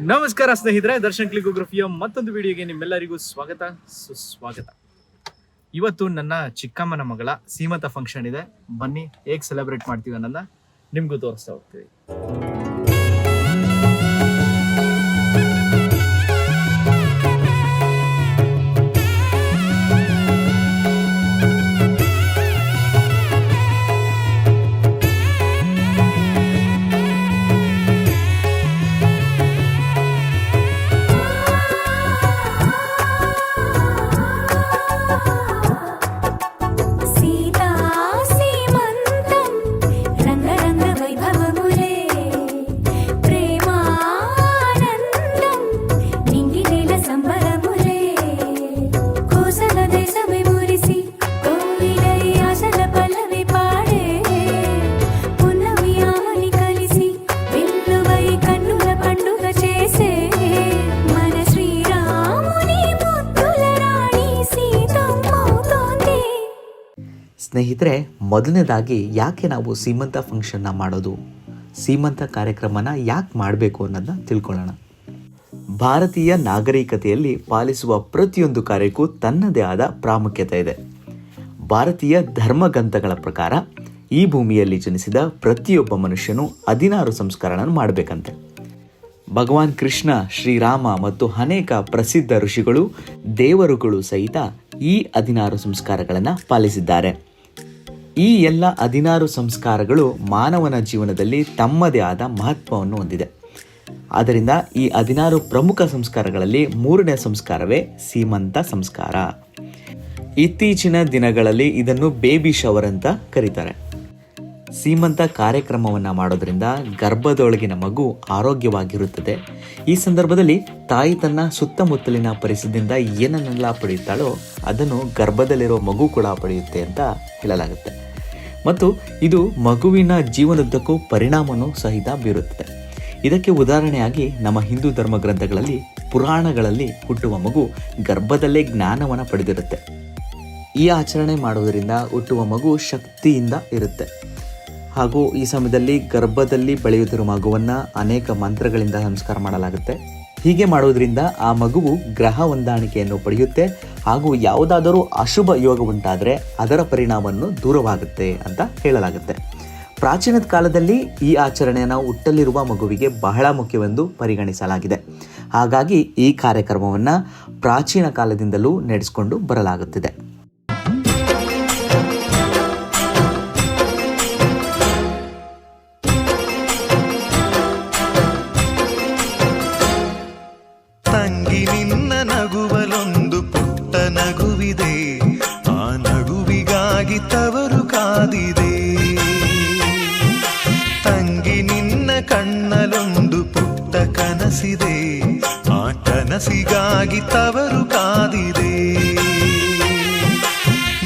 ನಮಸ್ಕಾರ ಸ್ನೇಹಿತರೆ, ದರ್ಶನ್ ಕ್ಲಿಕೋಗ್ರಫಿಯ ಮತ್ತೊಂದು ವಿಡಿಯೋಗೆ ನಿಮ್ಮೆಲ್ಲರಿಗೂ ಸ್ವಾಗತ, ಸುಸ್ವಾಗತ. ಇವತ್ತು ನನ್ನ ಚಿಕ್ಕಮ್ಮನ ಮಗಳ ಸೀಮಂತ ಫಂಕ್ಷನ್ ಇದೆ. ಬನ್ನಿ, ಹೇಗೆ ಸೆಲೆಬ್ರೇಟ್ ಮಾಡ್ತೀವಿ ಅನ್ನೋದನ್ನ ನಿಮ್ಗೂ ತೋರಿಸ್ತಾ ಹೋಗ್ತೀವಿ. ಸ್ನೇಹಿತರೆ ಮೊದಲನೇದಾಗಿ ಯಾಕೆ ನಾವು ಸೀಮಂತ ಫಂಕ್ಷನ್ನ ಮಾಡೋದು? ಸೀಮಂತ ಕಾರ್ಯಕ್ರಮನ ಯಾಕೆ ಮಾಡಬೇಕು ಅನ್ನೋದನ್ನ ತಿಳ್ಕೊಳ್ಳೋಣ. ಭಾರತೀಯ ನಾಗರಿಕತೆಯಲ್ಲಿ ಪಾಲಿಸುವ ಪ್ರತಿಯೊಂದು ಕಾರ್ಯಕ್ಕೂ ತನ್ನದೇ ಆದ ಪ್ರಾಮುಖ್ಯತೆ ಇದೆ. ಭಾರತೀಯ ಧರ್ಮಗ್ರಂಥಗಳ ಪ್ರಕಾರ ಈ ಭೂಮಿಯಲ್ಲಿ ಜನಿಸಿದ ಪ್ರತಿಯೊಬ್ಬ ಮನುಷ್ಯನು ಹದಿನಾರು ಸಂಸ್ಕಾರನ ಮಾಡಬೇಕಂತೆ. ಭಗವಾನ್ ಕೃಷ್ಣ, ಶ್ರೀರಾಮ ಮತ್ತು ಅನೇಕ ಪ್ರಸಿದ್ಧ ಋಷಿಗಳು, ದೇವರುಗಳು ಸಹಿತ ಈ ಹದಿನಾರು ಸಂಸ್ಕಾರಗಳನ್ನು ಪಾಲಿಸಿದ್ದಾರೆ. ಈ ಎಲ್ಲ ಹದಿನಾರು ಸಂಸ್ಕಾರಗಳು ಮಾನವನ ಜೀವನದಲ್ಲಿ ತಮ್ಮದೇ ಆದ ಮಹತ್ವವನ್ನು ಹೊಂದಿದೆ. ಆದ್ದರಿಂದ ಈ ಹದಿನಾರು ಪ್ರಮುಖ ಸಂಸ್ಕಾರಗಳಲ್ಲಿ ಮೂರನೇ ಸಂಸ್ಕಾರವೇ ಸೀಮಂತ ಸಂಸ್ಕಾರ. ಇತ್ತೀಚಿನ ದಿನಗಳಲ್ಲಿ ಇದನ್ನು ಬೇಬಿ ಶವರ್ ಅಂತ ಕರೀತಾರೆ. ಸೀಮಂತ ಕಾರ್ಯಕ್ರಮವನ್ನು ಮಾಡೋದ್ರಿಂದ ಗರ್ಭದೊಳಗಿನ ಮಗು ಆರೋಗ್ಯವಾಗಿರುತ್ತದೆ. ಈ ಸಂದರ್ಭದಲ್ಲಿ ತಾಯಿ ತನ್ನ ಸುತ್ತಮುತ್ತಲಿನ ಪರಿಸರದಿಂದ ಏನನ್ನೆಲ್ಲ ಪಡೆಯುತ್ತಾಳೋ ಅದನ್ನು ಗರ್ಭದಲ್ಲಿರೋ ಮಗು ಕೂಡ ಪಡೆಯುತ್ತೆ ಅಂತ ಹೇಳಲಾಗುತ್ತೆ. ಮತ್ತು ಇದು ಮಗುವಿನ ಜೀವನದ್ದಕ್ಕೂ ಪರಿಣಾಮವನ್ನು ಸಹಿತ ಬೀರುತ್ತದೆ. ಇದಕ್ಕೆ ಉದಾಹರಣೆಯಾಗಿ ನಮ್ಮ ಹಿಂದೂ ಧರ್ಮ ಗ್ರಂಥಗಳಲ್ಲಿ ಪುರಾಣಗಳಲ್ಲಿ ಹುಟ್ಟುವ ಮಗು ಗರ್ಭದಲ್ಲೇ ಜ್ಞಾನವನ್ನು ಪಡೆದಿರುತ್ತೆ. ಈ ಆಚರಣೆ ಮಾಡುವುದರಿಂದ ಹುಟ್ಟುವ ಮಗು ಶಕ್ತಿಯಿಂದ ಇರುತ್ತೆ. ಹಾಗೂ ಈ ಸಮಯದಲ್ಲಿ ಗರ್ಭದಲ್ಲಿ ಬೆಳೆಯುತ್ತಿರುವ ಮಗುವನ್ನು ಅನೇಕ ಮಂತ್ರಗಳಿಂದ ಸಂಸ್ಕಾರ ಮಾಡಲಾಗುತ್ತೆ. ಹೀಗೆ ಮಾಡುವುದರಿಂದ ಆ ಮಗುವು ಗ್ರಹ ಹೊಂದಾಣಿಕೆಯನ್ನು ಪಡೆಯುತ್ತೆ ಹಾಗೂ ಯಾವುದಾದರೂ ಅಶುಭ ಯೋಗ ಉಂಟಾದರೆ ಅದರ ಪರಿಣಾಮವನ್ನು ದೂರವಾಗುತ್ತೆ ಅಂತ ಹೇಳಲಾಗುತ್ತೆ. ಪ್ರಾಚೀನ ಕಾಲದಲ್ಲಿ ಈ ಆಚರಣೆಯನ್ನು ಹುಟ್ಟಲಿರುವ ಮಗುವಿಗೆ ಬಹಳ ಮುಖ್ಯವೆಂದು ಪರಿಗಣಿಸಲಾಗಿದೆ. ಹಾಗಾಗಿ ಈ ಕಾರ್ಯಕ್ರಮವನ್ನು ಪ್ರಾಚೀನ ಕಾಲದಿಂದಲೂ ನಡೆಸಿಕೊಂಡು ಬರಲಾಗುತ್ತಿದೆ. ತವರು ಕಾದಿದೆ. ತಂಗಿ ನಿನ್ನ ಕಣ್ಣಲೊಂದು ಪುಟ್ಟ ಕನಸಿದೆ. ಆ ಕನಸಿಗಾಗಿ ತವರು ಕಾದಿದೆ.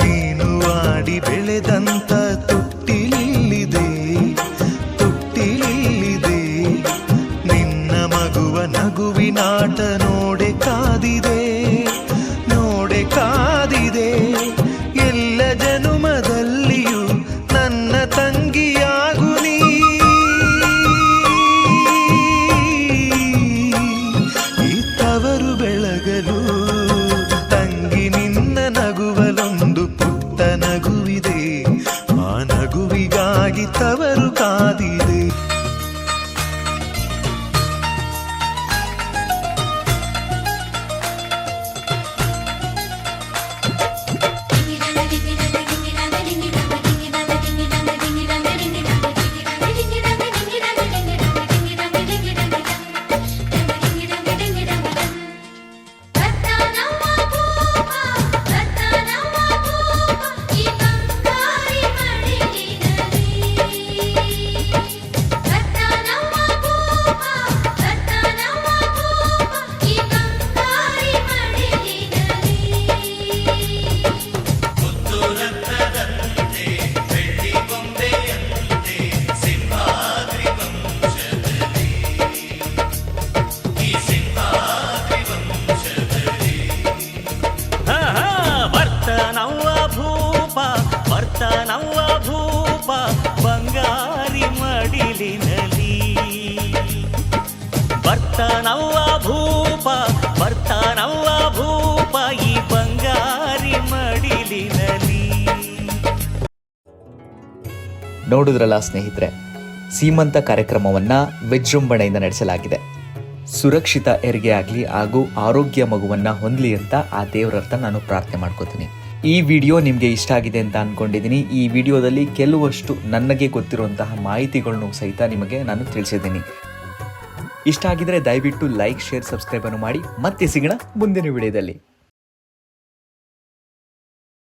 ನೀನು ಆಡಿ ಬೆಳೆದಂತ ತುಟ್ಟಿಲಿಲ್ಲಿದೆ ತುಟ್ಟಿಲಿಲ್ಲಿದೆ ನಿನ್ನ ಮಗುವ ನಗುವಿನಾಟ ಬರ್ತಾನವ್ವ ಭೂಪ ಬರ್ತಾನವ್ವ ಭೂಪ, ಈ ಬಂಗಾರಿ ಮಡಿಲಿನಲ್ಲಿ. ನೋಡಿದ್ರಲ್ಲ ಸ್ನೇಹಿತರೆ, ಸೀಮಂತ ಕಾರ್ಯಕ್ರಮವನ್ನು ವಿಜೃಂಭಣೆಯಿಂದ ನಡೆಸಲಾಗಿದೆ. ಸುರಕ್ಷಿತ ಹೆರಿಗೆ ಆಗಲಿ ಹಾಗೂ ಆರೋಗ್ಯ ಮಗುವನ್ನು ಹೊಂದಲಿ ಅಂತ ಆ ದೇವರರ್ಥ ನಾನು ಪ್ರಾರ್ಥನೆ ಮಾಡ್ಕೋತೀನಿ. ಈ ವಿಡಿಯೋ ನಿಮಗೆ ಇಷ್ಟ ಆಗಿದೆ ಅಂತ ಅಂದ್ಕೊಂಡಿದ್ದೀನಿ ಈ ವಿಡಿಯೋದಲ್ಲಿ ಕೆಲವಷ್ಟು ನನಗೆ ಗೊತ್ತಿರುವಂತಹ ಮಾಹಿತಿಗಳನ್ನು ಸಹಿತ ನಿಮಗೆ ನಾನು ತಿಳಿಸಿದ್ದೀನಿ. ಇಷ್ಟ ಆಗಿದ್ರೆ ದಯವಿಟ್ಟು ಲೈಕ್ ಶೇರ್ ಸಬ್ಸ್ಕ್ರೈಬ್ ಅನ್ನು ಮಾಡಿ. ಮತ್ತೆ ಸಿಗೋಣ ಮುಂದಿನ ವಿಡಿಯೋದಲ್ಲಿ.